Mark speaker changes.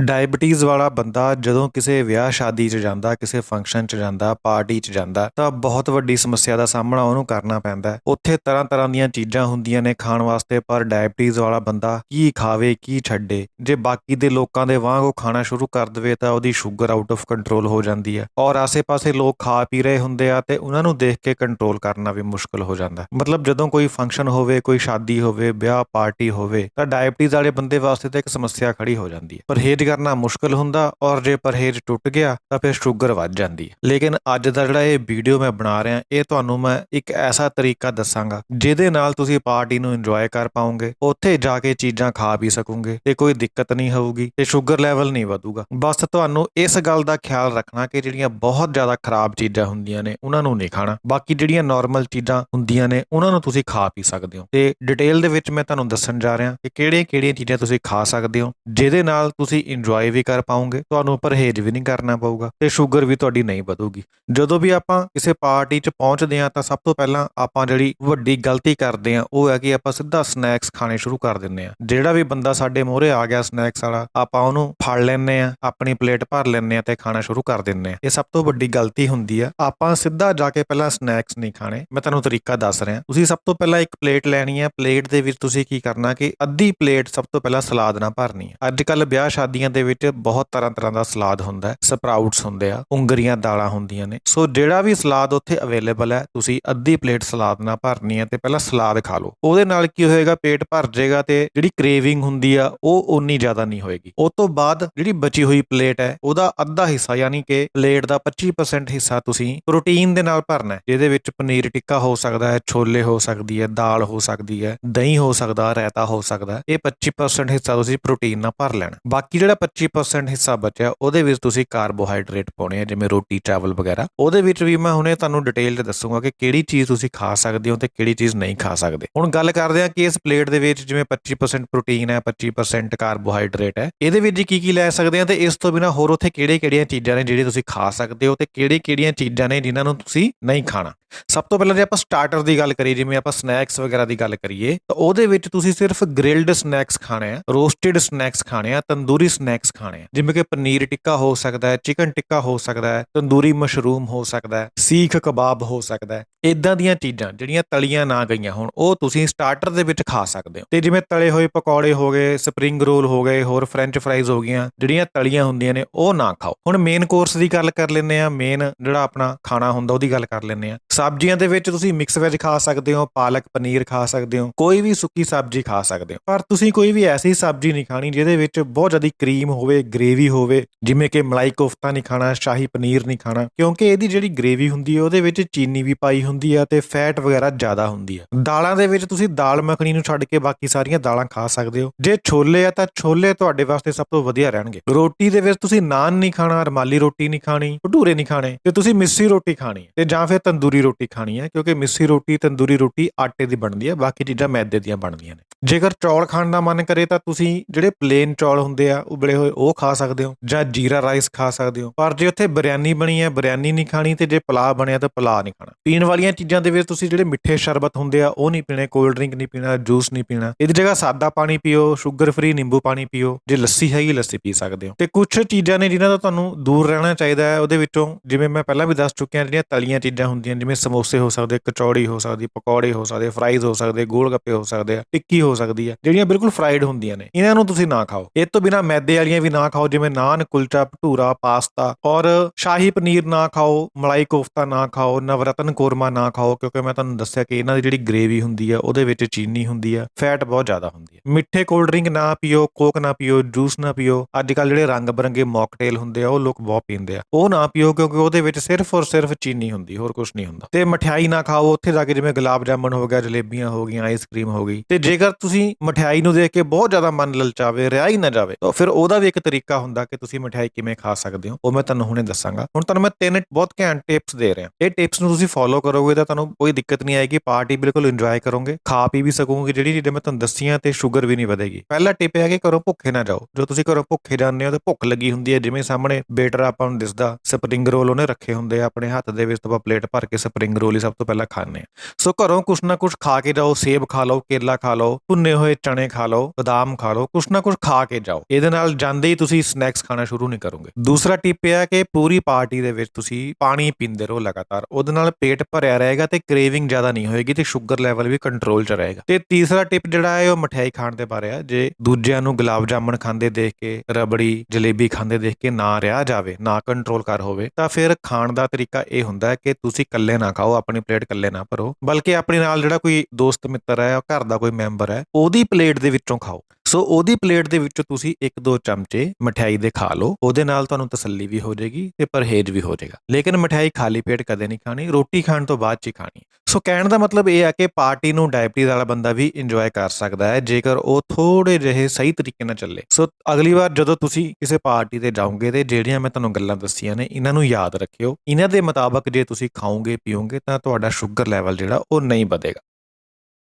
Speaker 1: Diabetes ਵਾਲਾ ਬੰਦਾ ਜਦੋਂ ਕਿਸੇ ਵਿਆਹ ਸ਼ਾਦੀ 'ਚ ਜਾਂਦਾ, ਕਿਸੇ ਫੰਕਸ਼ਨ 'ਚ ਜਾਂਦਾ ਪਾਰਟੀ 'ਚ ਜਾਂਦਾ, ਤਾਂ ਬਹੁਤ ਵੱਡੀ ਸਮੱਸਿਆ ਦਾ ਸਾਹਮਣਾ ਉਹਨੂੰ ਕਰਨਾ ਪੈਂਦਾ ਹੈ। ਉੱਥੇ ਤਰ੍ਹਾਂ ਤਰ੍ਹਾਂ ਦੀਆਂ ਚੀਜ਼ਾਂ ਹੁੰਦੀਆਂ ਨੇ ਖਾਣ ਵਾਸਤੇ, ਪਰ ਡਾਇਬਟੀਜ਼ ਵਾਲਾ ਬੰਦਾ ਕੀ ਖਾਵੇ, ਕੀ ਛੱਡੇ? ਜੇ ਬਾਕੀ ਦੇ ਲੋਕਾਂ ਦੇ ਵਾਂਗ ਉਹ ਖਾਣਾ ਸ਼ੁਰੂ ਕਰ ਦੇਵੇ, ਤਾਂ ਉਹਦੀ ਸ਼ੂਗਰ ਆਊਟ ਆਫ ਕੰਟਰੋਲ ਹੋ ਜਾਂਦੀ ਹੈ। ਔਰ ਆਸੇ-ਪਾਸੇ ਲੋਕ ਖਾ ਪੀ ਰਹੇ ਹੁੰਦੇ ਆ ਤੇ ਉਹਨਾਂ ਨੂੰ ਦੇਖ ਕੇ ਕੰਟਰੋਲ ਕਰਨਾ ਵੀ ਮੁਸ਼ਕਲ ਹੋ ਜਾਂਦਾ ਮਤਲਬ ਜਦੋਂ ਕੋਈ ਫੰਕਸ਼ਨ ਹੋਵੇ, ਕੋਈ ਸ਼ਾਦੀ ਹੋਵੇ, ਵਿਆਹ ਪਾਰਟੀ ਹੋਵੇ, ਤਾਂ ਡਾਇਬਟੀਜ਼ ਵਾਲੇ ਬੰਦੇ ਵਾਸਤੇ ਤਾਂ ਇੱਕ ਸਮੱਸਿਆ ਖੜੀ ਹੋ ਜਾਂਦੀ ਹੈ। ਪਰਹੇਜ਼ ਕਰਨਾ ਮੁਸ਼ਕਲ ਹੁੰਦਾ ਔਰ ਜੇ ਪਰਹੇਜ਼ ਟੁੱਟ ਗਿਆ ਤਾਂ ਫਿਰ ਸ਼ੂਗਰ ਵੱਧ ਜਾਂਦੀ ਹੈ। ਲੇਕਿਨ ਅੱਜ ਦਾ ਜਿਹੜਾ ਇਹ ਵੀਡੀਓ ਮੈਂ ਬਣਾ ਰਿਹਾ, ਇਹ ਤੁਹਾਨੂੰ ਮੈਂ ਇੱਕ ਐਸਾ ਤਰੀਕਾ ਦੱਸਾਂਗਾ, ਜਿਹਦੇ ਨਾਲ ਤੁਸੀਂ ਪਾਰਟੀ ਨੂੰ ਇੰਜੋਏ ਕਰ ਪਾਓਗੇ ਉੱਥੇ ਜਾ ਕੇ ਚੀਜ਼ਾਂ ਖਾ ਵੀ ਸਕੋਗੇ, ਤੇ ਕੋਈ ਦਿੱਕਤ ਨਹੀਂ ਹੋਊਗੀ, ਤੇ ਸ਼ੂਗਰ ਲੈਵਲ ਨਹੀਂ ਵਧੂਗਾ। ਬਸ ਤੁਹਾਨੂੰ ਇਸ ਗੱਲ ਦਾ ਖਿਆਲ ਰੱਖਣਾ ਕਿ ਜਿਹੜੀਆਂ ਬਹੁਤ ਜ਼ਿਆਦਾ ਖਰਾਬ ਚੀਜ਼ਾਂ ਹੁੰਦੀਆਂ ਨੇ, ਉਹਨਾਂ ਨੂੰ ਨਹੀਂ ਖਾਣਾ। ਬਾਕੀ ਜਿਹੜੀਆਂ ਨਾਰਮਲ ਚੀਜ਼ਾਂ ਹੁੰਦੀਆਂ ਨੇ, ਉਹਨਾਂ ਨੂੰ ਤੁਸੀਂ ਖਾ ਪੀ ਸਕਦੇ ਹੋ। ਤੇ ਡਿਟੇਲ ਦੇ ਵਿੱਚ ਮੈਂ ਤੁਹਾਨੂੰ ਦੱਸਣ ਜਾ ਰਿਹਾ ਕਿ ਕਿਹੜੀਆਂ-ਕਿਹੜੀਆਂ ਚੀਜ਼ਾਂ ਤੁਸੀਂ ਖਾ ਸਕਦੇ ਹੋ, ਜਿਹਦੇ ਨਾਲ ਤੁਸੀਂ ਇੰਜੋਏ ਵੀ ਕਰ ਪਾਓਗੇ ਤੁਹਾਨੂੰ ਪਰਹੇਜ਼ ਵੀ ਨਹੀਂ ਕਰਨਾ ਪਊਗਾ ਤੇ ਸ਼ੂਗਰ ਵੀ ਤੁਹਾਡੀ ਨਹੀਂ ਵਧੂਗੀ। ਜਦੋਂ ਵੀ ਆਪਾਂ ਕਿਸੇ ਪਾਰਟੀ 'ਚ ਪਹੁੰਚਦੇ ਹਾਂ ਤਾਂ ਸਭ ਤੋਂ ਪਹਿਲਾਂ ਆਪਾਂ ਜਿਹੜੀ ਵੱਡੀ ਗਲਤੀ ਕਰਦੇ ਹਾਂ, ਉਹ ਹੈ ਕਿ ਆਪਾਂ ਸਿੱਧਾ ਸਨੈਕਸ ਖਾਣੇ ਸ਼ੁਰੂ ਕਰ ਦਿੰਦੇ ਹਾਂ। ਜਿਹੜਾ ਵੀ ਬੰਦਾ ਸਾਡੇ ਮੋਹਰੇ ਆ ਗਿਆ ਸਨੈਕਸ ਵਾਲਾ, ਆਪਾਂ ਉਹਨੂੰ ਫੜ ਲੈਂਦੇ ਆ ਆਪਣੀ ਪਲੇਟ ਭਰ ਲੈਂਦੇ ਆ ਤੇ ਖਾਣਾ ਸ਼ੁਰੂ ਕਰ ਦਿੰਦੇ ਆ ਇਹ ਸਭ ਤੋਂ ਵੱਡੀ ਗਲਤੀ ਹੁੰਦੀ ਆ। ਆਪਾਂ ਸਿੱਧਾ ਜਾ ਕੇ ਪਹਿਲਾਂ ਸਨੈਕਸ ਨਹੀਂ ਖਾਣੇ। ਮੈਂ ਤੁਹਾਨੂੰ ਤਰੀਕਾ ਦੱਸ ਰਿਹਾ। ਤੁਸੀਂ ਸਭ ਤੋਂ ਪਹਿਲਾਂ ਇੱਕ ਪਲੇਟ ਲੈਣੀ ਹੈ ਪਲੇਟ ਦੇ ਵਿੱਚ ਤੁਸੀਂ ਕੀ ਕਰਨਾ ਕਿ ਅੱਧੀ ਪਲੇਟ ਸਭ ਤੋਂ ਪਹਿਲਾਂ ਸਲਾਦ ਨਾਲ ਭਰਨੀ ਹੈ ਅੱਜ ਕੱਲ ਵਿਆਹ ਸ਼ਾਦੀਆਂ ਦੇ ਵਿੱਚ ਬਹੁਤ ਤਰ੍ਹਾਂ ਤਰ੍ਹਾਂ ਦਾ ਸਲਾਦ ਹੁੰਦਾ ਹੈ, ਸਪਰਾਊਟਸ ਹੁੰਦੇ ਆ, ਉਂਗਰੀਆਂ ਦਾਲਾਂ ਹੁੰਦੀਆਂ ਨੇ। ਸੋ ਜਿਹੜਾ ਵੀ ਸਲਾਦ ਉੱਥੇ ਅਵੇਲੇਬਲ ਹੈ, ਤੁਸੀਂ ਅੱਧੀ ਪਲੇਟ ਸਲਾਦ ਨਾਲ ਭਰਨੀ ਹੈ ਤੇ ਪਹਿਲਾਂ ਸਲਾਦ ਖਾ ਲਓ। ਉਹਦੇ ਨਾਲ ਕੀ ਹੋਏਗਾ, ਪੇਟ ਭਰ ਜਾਏਗਾ ਤੇ ਜਿਹੜੀ ਕ੍ਰੇਵਿੰਗ ਹੁੰਦੀ ਆ, ਉਹ ਉਨੀ ਜ਼ਿਆਦਾ ਨਹੀਂ ਹੋਏਗੀ। ਉਸ ਤੋਂ ਬਾਅਦ ਜਿਹੜੀ ਬਚੀ ਹੋਈ ਪਲੇਟ ਹੈ, ਉਹਦਾ ਅੱਧਾ ਹਿੱਸਾ ਯਾਨੀ ਕਿ ਪਲੇਟ ਦਾ 25% ਹਿੱਸਾ ਤੁਸੀਂ ਪ੍ਰੋਟੀਨ ਦੇ ਨਾਲ ਭਰਨਾ ਹੈ, ਜਿਹਦੇ ਵਿੱਚ ਪਨੀਰ ਟਿੱਕਾ ਹੋ ਸਕਦਾ ਹੈ, ਛੋਲੇ ਹੋ ਸਕਦੀ ਹੈ, ਦਾਲ ਹੋ ਸਕਦੀ ਹੈ, ਦਹੀਂ ਹੋ ਸਕਦਾ, ਰਾਇਤਾ ਹੋ ਸਕਦਾ ਇਹ 25% ਹਿੱਸਾ ਤੁਸੀਂ ਪ੍ਰੋਟੀਨ ਨਾਲ ਭਰ ਲੈਣਾ ਬਾਕੀ ਜਿਹੜਾ 25% ਹਿੱਸਾ ਬਚਿਆ, ਉਹਦੇ ਵਿੱਚ ਤੁਸੀਂ ਕਾਰਬੋਹਾਈਡਰੇਟ ਪਾਉਣੇ ਆ, ਜਿਵੇਂ ਰੋਟੀ, ਚਾਵਲ ਵਗੈਰਾ। ਉਹਦੇ ਵਿੱਚ ਵੀ ਮੈਂ ਹੁਣੇ ਤੁਹਾਨੂੰ ਡਿਟੇਲ 'ਚ ਦੱਸੂਗਾ ਕਿ ਕਿਹੜੀ ਚੀਜ਼ ਤੁਸੀਂ ਖਾ ਸਕਦੇ ਹੋ ਤੇ ਕਿਹੜੀ ਚੀਜ਼ ਨਹੀਂ ਖਾ ਸਕਦੇ। ਹੁਣ ਗੱਲ ਕਰਦੇ ਹਾਂ ਕਿ ਇਸ ਪਲੇਟ ਦੇ ਵਿੱਚ ਜਿਵੇਂ 25% ਪ੍ਰੋਟੀਨ ਹੈ 25% ਕਾਰਬੋਹਾਈਡਰੇਟ ਹੈ, ਇਹਦੇ ਵਿੱਚ ਕੀ ਕੀ ਲੈ ਸਕਦੇ ਆ ਤੇ ਇਸ ਤੋਂ ਬਿਨਾ ਹੋਰ ਉੱਥੇ ਕਿਹੜੇ-ਕਿਹੜੀਆਂ ਚੀਜ਼ਾਂ ਨੇ ਜਿਹੜੇ ਤੁਸੀਂ ਖਾ ਸਕਦੇ ਹੋ ਤੇ ਕਿਹੜੇ-ਕਿਹੜੀਆਂ ਚੀਜ਼ਾਂ ਨੇ ਜਿਨ੍ਹਾਂ ਨੂੰ ਤੁਸੀਂ ਨਹੀਂ ਖਾਣਾ। ਸਭ ਤੋਂ ਪਹਿਲਾਂ ਜੇ ਆਪਾਂ ਸਟਾਰਟਰ ਦੀ ਗੱਲ ਕਰੀਏ, ਜਿਵੇਂ ਆਪਾਂ ਸਨੈਕਸ ਵਗੈਰਾ ਦੀ ਗੱਲ ਕਰੀਏ, ਤਾਂ ਉਹਦੇ ਵਿੱਚ ਤੁਸੀਂ ਸਿਰਫ ਗ੍ਰਿਲਡ ਸਨੈਕਸ ਖਾਣੇ ਆ ਰੋਸਟਡ ਸਨੈਕਸ ਖਾਣੇ ਆ, ਤੰਦੂਰੀ ਸਨੈਕਸ ਖਾਣੇ ਆ। ਜਿਵੇਂ ਕਿ ਪਨੀਰ ਟਿੱਕਾ ਹੋ ਸਕਦਾ ਹੈ ਚਿਕਨ ਟਿੱਕਾ ਹੋ ਸਕਦਾ ਹੈ, ਤੰਦੂਰੀ ਮਸ਼ਰੂਮ ਹੋ ਸਕਦਾ ਹੈ, ਸੀਖ ਕਬਾਬ ਹੋ ਸਕਦਾ ਹੈ। ਇਦਾਂ ਦੀਆਂ ਚੀਜ਼ਾਂ ਜਿਹੜੀਆਂ ਤਲੀਆਂ ਨਾ ਗਈਆਂ ਹੁਣ, ਉਹ ਤੁਸੀਂ ਸਟਾਰਟਰ ਦੇ ਵਿੱਚ ਖਾ ਸਕਦੇ ਹੋ। ਤੇ ਜਿਵੇਂ ਤਲੇ ਹੋਏ ਪਕੌੜੇ ਹੋ ਗਏ ਸਪਰਿੰਗ ਰੋਲ ਹੋ ਗਏ, ਹੋਰ ਫ੍ਰੈਂਚ ਫਰਾਈਜ਼ ਹੋ ਗਈਆਂ, ਜਿਹੜੀਆਂ ਤਲੀਆਂ ਹੁੰਦੀਆਂ ਨੇ, ਉਹ ਨਾ ਖਾਓ। ਹੁਣ ਮੇਨ ਕੋਰਸ ਦੀ ਗੱਲ ਕਰ ਲੈਂਦੇ ਆ ਮੇਨ ਜਿਹੜਾ ਆਪਣਾ ਖਾਣਾ ਹੁੰਦਾ ਉਹਦੀ ਗੱਲ ਕਰ ਲੈਂਦੇ ਆ ਸਬਜ਼ੀਆਂ ਦੇ ਵਿੱਚ ਤੁਸੀਂ ਮਿਕਸ ਵੈਜ ਖਾ ਸਕਦੇ ਹੋ, ਪਾਲਕ ਪਨੀਰ ਖਾ ਸਕਦੇ ਹੋ, ਕੋਈ ਵੀ ਸੁੱਕੀ ਸਬਜ਼ੀ ਖਾ ਸਕਦੇ ਹੋ। ਪਰ ਤੁਸੀਂ ਕੋਈ ਵੀ ਐਸੀ ਸਬਜ਼ੀ ਨਹੀਂ ਖਾਣੀ ਜਿਹਦੇ ਵਿੱਚ ਬਹੁਤ ਜ਼ਿਆਦਾ ਕਰੀਮ ਹੋਵੇ ਗ੍ਰੇਵੀ ਹੋਵੇ, ਜਿਵੇਂ ਕਿ ਮਲਾਈ ਕੋਫਤਾ ਨਹੀਂ ਖਾਣਾ, ਸ਼ਾਹੀ ਪਨੀਰ ਨਹੀਂ ਖਾਣਾ, ਕਿਉਂਕਿ ਇਹਦੀ ਜਿਹੜੀ ਗ੍ਰੇਵੀ ਹੁੰਦੀ ਹੈ, ਉਹਦੇ ਵਿੱਚ ਚੀਨੀ ਵੀ ਪਾਈ ਹੁੰਦੀ ਹੁੰਦੀ ਆ ਤੇ ਫੈਟ ਵਗੈਰਾ ਜ਼ਿਆਦਾ ਹੁੰਦੀ ਆ। ਦਾਲਾਂ ਦੇ ਵਿੱਚ ਤੁਸੀਂ ਦਾਲ ਮੱਖਣੀ ਨੂੰ ਛੱਡ ਕੇ ਬਾਕੀ ਸਾਰੀਆਂ ਦਾਲਾਂ ਖਾ ਸਕਦੇ ਹੋ। ਜੇ ਛੋਲੇ ਆ ਤਾਂ ਛੋਲੇ ਤੁਹਾਡੇ ਵਾਸਤੇ ਸਭ ਤੋਂ ਵਧੀਆ ਰਹਿਣਗੇ। ਰੋਟੀ ਦੇ ਵਿੱਚ ਤੁਸੀਂ ਨਾਨ ਨਹੀਂ ਖਾਣਾ, ਰਮਾਲੀ ਰੋਟੀ ਨਹੀਂ ਖਾਣੀ, ਭਟੂਰੇ ਨਹੀਂ ਖਾਣੇ, ਤੇ ਤੁਸੀਂ ਮਿੱਸੀ ਰੋਟੀ ਖਾਣੀ ਹੈ ਤੇ ਜਾਂ ਫਿਰ ਤੰਦੂਰੀ ਰੋਟੀ ਖਾਣੀ ਹੈ ਕਿਉਂਕਿ ਮਿੱਸੀ ਰੋਟੀ, ਤੰਦੂਰੀ ਰੋਟੀ ਆਟੇ ਦੀ ਬਣਦੀ ਹੈ ਬਾਕੀ ਚੀਜ਼ਾਂ ਮੈਦੇ ਦੀਆਂ ਬਣਦੀਆਂ ਨੇ। ਜੇਕਰ ਚੌਲ ਖਾਣ ਦਾ ਮਨ ਕਰੇ ਤਾਂ ਤੁਸੀਂ ਜਿਹੜੇ ਪਲੇਨ ਚੌਲ ਹੁੰਦੇ ਆ ਉਬਲੇ ਹੋਏ, ਉਹ ਖਾ ਸਕਦੇ ਹੋ ਜਾਂ ਜੀਰਾ ਰਾਈਸ ਖਾ ਸਕਦੇ ਹੋ। ਪਰ ਜੇ ਉੱਥੇ ਬਿਰਿਆਨੀ ਬਣੀ ਹੈ, ਬਿਰਿਆਨੀ ਨਹੀਂ ਖਾਣੀ ਤੇ ਜੇ ਪਲਾਅ ਬਣਿਆ ਤਾਂ ਪਲਾਅ ਨਹੀਂ ਖਾਣਾ। ਪੀਣ ਵਾਲੀਆਂ ਚੀਜ਼ਾਂ ਦੇ ਵਿੱਚ ਤੁਸੀਂ ਜਿਹੜੇ ਮਿੱਠੇ ਸ਼ਰਬਤ ਹੁੰਦੇ ਆ, ਉਹ ਨਹੀਂ ਪੀਣੇ ਕੋਲਡ ਡਰਿੰਕ ਨਹੀਂ ਪੀਣਾ ਜੂਸ ਨਹੀਂ ਪੀਣਾ। ਇਹਦੀ ਜਗ੍ਹਾ ਸਾਦਾ ਪਾਣੀ ਪੀਓ ਸ਼ੂਗਰ ਫ੍ਰੀ ਨਿੰਬੂ ਪਾਣੀ ਪੀਓ, ਜੇ ਲੱਸੀ ਹੈਗੀ ਲੱਸੀ ਪੀ ਸਕਦੇ ਹੋ। ਤੇ ਕੁਝ ਚੀਜ਼ਾਂ ਨੇ ਜਿਨ੍ਹਾਂ ਤੋਂ ਤੁਹਾਨੂੰ ਦੂਰ ਰਹਿਣਾ ਚਾਹੀਦਾ ਹੈ, ਉਹਦੇ ਵਿੱਚੋਂ ਜਿਵੇਂ ਮੈਂ ਪਹਿਲਾਂ ਵੀ ਦੱਸ ਚੁੱਕਿਆ, ਜਿਹੜੀਆਂ ਤਲੀਆਂ ਚੀਜ਼ਾਂ ਹੁੰਦੀਆਂ, ਜਿਵੇਂ ਸਮੋਸੇ ਹੋ ਸਕਦੇ, ਕਚੌੜੀ ਹੋ ਸਕਦੀ, ਪਕੌੜੇ ਹੋ ਸਕਦੇ ਫਰਾਈਜ਼ ਹੋ ਸਕਦੇ, ਗੋਲ ਗੱਪੇ ਹੋ ਸਕਦੇ ਆ, ਟਿੱਕੀ ਹੋ ਸਕਦੀ ਹੈ, ਜਿਹੜੀਆਂ ਬਿਲਕੁਲ ਫਰਾਈਡ ਹੁੰਦੀਆਂ ਨੇ। ਇਹਨਾਂ ਨੂੰ ਤੁਸੀਂ ਨਾ ਖਾਓ। ਇਹ ਤੋਂ ਬਿਨਾ ਮੈਦੇ ਵਾਲੀਆਂ ਵੀ ਨਾ ਖਾਓ, ਜਿਵੇਂ ਨਾਨ, ਕੁਲਚਾ, ਭਟੂਰਾ, ਪਾਸਤਾ ਔਰ ਸ਼ਾਹੀ ਪਨੀਰ ਨਾ ਖਾਓ, ਮਲਾਈ ਕੋਫਤਾ ਨਾ ਖਾਓ, ਨਵਰਤਨ ਕੋਰਮਾ ਨਾ ਖਾਓ, ਕਿਉਂਕਿ ਮੈਂ ਤੁਹਾਨੂੰ ਦੱਸਿਆ ਕਿ ਇਹਨਾਂ ਦੀ ਜਿਹੜੀ ਗ੍ਰੇਵੀ ਹੁੰਦੀ ਹੈ ਉਹਦੇ ਵਿੱਚ ਚੀਨੀ ਹੁੰਦੀ ਹੈ ਫੈਟ ਬਹੁਤ ਜ਼ਿਆਦਾ ਹੁੰਦੀ ਹੈ ਮਿੱਠੇ ਕੋਲਡ ਡਰਿੰਕ ਨਾ ਪੀਓ ਕੋਕ ਨਾ ਪੀਓ ਜੂਸ ਨਾ ਪੀਓ ਅੱਜ ਕੱਲ ਜਿਹੜੇ ਰੰਗ ਬਰੰਗੇ ਮੌਕਟੇਲ ਹੁੰਦੇ ਆ, ਉਹ ਲੋਕ ਬਹੁਤ ਪੀਂਦੇ ਆ। ਉਹ ਨਾ ਪੀਓ, ਕਿਉਂਕਿ ਉਹਦੇ ਵਿੱਚ ਸਿਰਫ ਔਰ ਸਿਰਫ ਚੀਨੀ ਹੁੰਦੀ, ਹੋਰ ਕੁਝ ਨਹੀਂ ਹੁੰਦਾ। ਤੇ ਮਠਿਆਈ ਨਾ ਖਾਓ, ਉੱਥੇ ਜਾ ਕੇ ਜਿਵੇਂ ਗੁਲਾਬ ਜਾਮਣ ਹੋ ਗਿਆ, ਜਲੇਬੀਆਂ ਹੋ ਗਈਆਂ ਆਈਸਕ੍ਰੀਮ ਹੋ ਗਈ। ਤੇ ਜੇਕਰ ਤੁਸੀਂ ਮਠਿਆਈ ਨੂੰ ਦੇਖ ਕੇ ਬਹੁਤ ਜ਼ਿਆਦਾ ਮਨ ਲਲਚਾਵੇ ਰਿਹਾ ਹੀ ਨਾ ਜਾਵੇ, ਤਾਂ ਫਿਰ ਉਹਦਾ ਵੀ ਇੱਕ ਤਰੀਕਾ ਹੁੰਦਾ ਕਿ ਤੁਸੀਂ ਮਠਿਆਈ ਕਿਵੇਂ ਖਾ ਸਕਦੇ ਹੋ, ਉਹ ਮੈਂ ਤੁਹਾਨੂੰ ਹੁਣੇ ਦੱਸਾਂਗਾ। ਹੁਣ ਤੁਹਾਨੂੰ ਮੈਂ ਤਿੰਨ ਬਹੁਤ ਘੈਂਟ ਟਿਪਸ ਦੇ ਰਿਹਾ। ਇਹ ਟਿਪਸ ਨੂੰ ਤੁਸੀਂ ਫੋਲੋ ਕਰੋਗੇ ਤਾਂ ਤੁਹਾਨੂੰ ਕੋਈ ਦਿੱਕਤ ਨਹੀਂ ਆਏਗੀ ਪਾਰਟੀ ਬਿਲਕੁਲ ਇੰਜੋਏ ਕਰੋਗੇ, ਖਾ ਪੀ ਵੀ ਸਕੋਗੇ, ਜਿਹੜੀ ਚੀਜ਼ਾਂ ਮੈਂ ਤੁਹਾਨੂੰ ਦੱਸੀਆਂ ਤੇ ਸ਼ੂਗਰ ਵੀ ਨਹੀਂ ਵਧੇਗੀ। ਪਹਿਲਾ ਟਿਪ ਹੈ ਕਿ ਘਰੋਂ ਭੁੱਖੇ ਨਾ ਜਾਓ। ਜੋ ਤੁਸੀਂ ਘਰੋਂ ਭੁੱਖੇ ਜਾਂਦੇ ਹੋ ਤਾਂ ਭੁੱਖ ਲੱਗੀ ਹੁੰਦੀ ਹੈ, ਜਿਵੇਂ ਸਾਹਮਣੇ ਬੇਟਰ ਆਪਾਂ ਨੂੰ ਦਿਸਦਾ ਸਪਰਿੰਗ ਰੋਲ ਉਹਨੇ ਰੱਖੇ ਹੁੰਦੇ ਆ, ਆਪਣੇ ਹੱਥ ਦੇ ਵਿੱਚ ਤਾਂ ਆਪਾਂ ਪਲੇਟ ਭਰ ਕੇ ਸਪਰਿੰਗ ਰੋਲ ਹੀ ਸਭ ਤੋਂ ਪਹਿਲਾਂ ਖਾਣੇ ਆ ਸੋ ਘਰੋਂ ਕੁਛ ਨਾ ਕੁਛ ਖਾ ਕੇ ਜਾਓ, ਸੇਬ ਖਾ ਲਓ, ਕੇਲਾ ਖਾ ਲਓ ਭੁੰਨੇ ਹੋਏ ਚਣੇ ਖਾ ਲਓ, ਬਦਾਮ ਖਾ ਲਓ, ਕੁਛ ਨਾ ਕੁਛ ਖਾ ਕੇ ਜਾਓ। ਇਹਦੇ ਨਾਲ ਜਾਂਦੇ ਹੀ ਤੁਸੀਂ ਸਨੈਕਸ ਖਾਣਾ ਸ਼ੁਰੂ ਨਹੀਂ ਕਰੋਗੇ। ਦੂਸਰਾ ਟਿਪ ਇਹ ਹੈ ਕਿ ਪੂਰੀ ਪਾਰਟੀ ਦੇ ਵਿੱਚ ਤੁਸੀਂ ਪਾਣੀ ਪੀਂਦੇ ਰਹੋ ਲਗਾਤਾਰ। ਉਹਦੇ ਨਾਲ ਪੇਟ ਭਰਿਆ ਰਹੇਗਾ ਤੇ ਕ੍ਰੇਵਿੰਗ ਜ਼ਿਆਦਾ ਨਹੀਂ ਹੋਏਗੀ ਤੇ ਸ਼ੂਗਰ ਲੈਵਲ ਵੀ ਕੰਟਰੋਲ 'ਚ ਰਹੇਗਾ। ਤੇ ਤੀਸਰਾ ਟਿਪ ਜਿਹੜਾ ਹੈ, ਉਹ ਮਠਿਆਈ ਖਾਣ ਦੇ ਬਾਰੇ ਆ ਜੇ ਦੂਜਿਆਂ ਨੂੰ ਗੁਲਾਬ ਜਾਮਣ ਖਾਂਦੇ ਦੇਖ ਕੇ, ਰਬੜੀ, ਜਲੇਬੀ ਖਾਂਦੇ ਦੇਖ ਕੇ ਨਾ ਰਿਹਾ ਜਾਵੇ, ਨਾ ਕੰਟਰੋਲ ਕਰ ਹੋਵੇ, ਤਾਂ ਫਿਰ ਖਾਣ ਦਾ ਤਰੀਕਾ ਇਹ ਹੁੰਦਾ ਹੈ ਕਿ ਤੁਸੀਂ ਇਕੱਲੇ ਨਾ ਖਾਓ, ਆਪਣੀ ਪਲੇਟ ਇਕੱਲੇ ਨਾ ਭਰੋ। ਬਲਕਿ ਆਪਣੇ ਨਾਲ ਜਿਹੜਾ ਕੋਈ ਦੋਸਤ, ਮਿੱਤਰ ਹੈ ਘਰ ਦਾ ਕੋਈ ਮੈਂਬਰ ਹੈ ਉਹਦੀ ਪਲੇਟ ਦੇ ਵਿੱਚੋਂ ਖਾਓ। ਸੋ ਉਹਦੀ ਪਲੇਟ ਦੇ ਵਿੱਚੋਂ ਤੁਸੀਂ ਇੱਕ ਦੋ ਚਮਚੇ ਮਠਿਆਈ ਦੇ ਖਾ ਲਓ। ਉਹਦੇ ਨਾਲ ਤੁਹਾਨੂੰ ਤਸੱਲੀ ਵੀ ਹੋ ਜਾਏਗੀ ਤੇ ਪਰਹੇਜ਼ ਵੀ ਹੋ ਜਾਏਗਾ। ਲੇਕਿਨ ਮਠਿਆਈ ਖਾਲੀ ਪੇਟ ਕਦੇ ਨਹੀਂ ਖਾਣੀ, ਰੋਟੀ ਖਾਣ ਤੋਂ ਬਾਅਦ ਹੀ ਖਾਣੀ। ਸੋ ਕਹਿਣ ਦਾ ਮਤਲਬ ਇਹ ਆ ਕਿ ਪਾਰਟੀ ਨੂੰ ਡਾਇਬਟੀਜ਼ ਵਾਲਾ ਬੰਦਾ ਵੀ ਇੰਜੋਏ ਕਰ ਸਕਦਾ ਹੈ, ਜੇਕਰ ਉਹ ਥੋੜੇ ਜਿਹੇ ਸਹੀ ਤਰੀਕੇ ਨਾਲ ਚੱਲੇ। ਸੋ ਅਗਲੀ ਵਾਰ ਜਦੋਂ ਤੁਸੀਂ ਕਿਸੇ ਪਾਰਟੀ ਤੇ ਜਾਓਗੇ ਤੇ ਜਿਹੜੀਆਂ ਮੈਂ ਤੁਹਾਨੂੰ ਗੱਲਾਂ ਦੱਸੀਆਂ ਨੇ, ਇਹਨਾਂ ਨੂੰ ਯਾਦ ਰੱਖਿਓ। ਇਹਨਾਂ ਦੇ ਮੁਤਾਬਕ ਜੇ ਤੁਸੀਂ ਖਾਓਗੇ, ਪੀਓਗੇ, ਤਾਂ ਤੁਹਾਡਾ ਸ਼ੂਗਰ ਲੈਵਲ ਜਿਹੜਾ ਉਹ ਨਹੀਂ ਵਧੇਗਾ।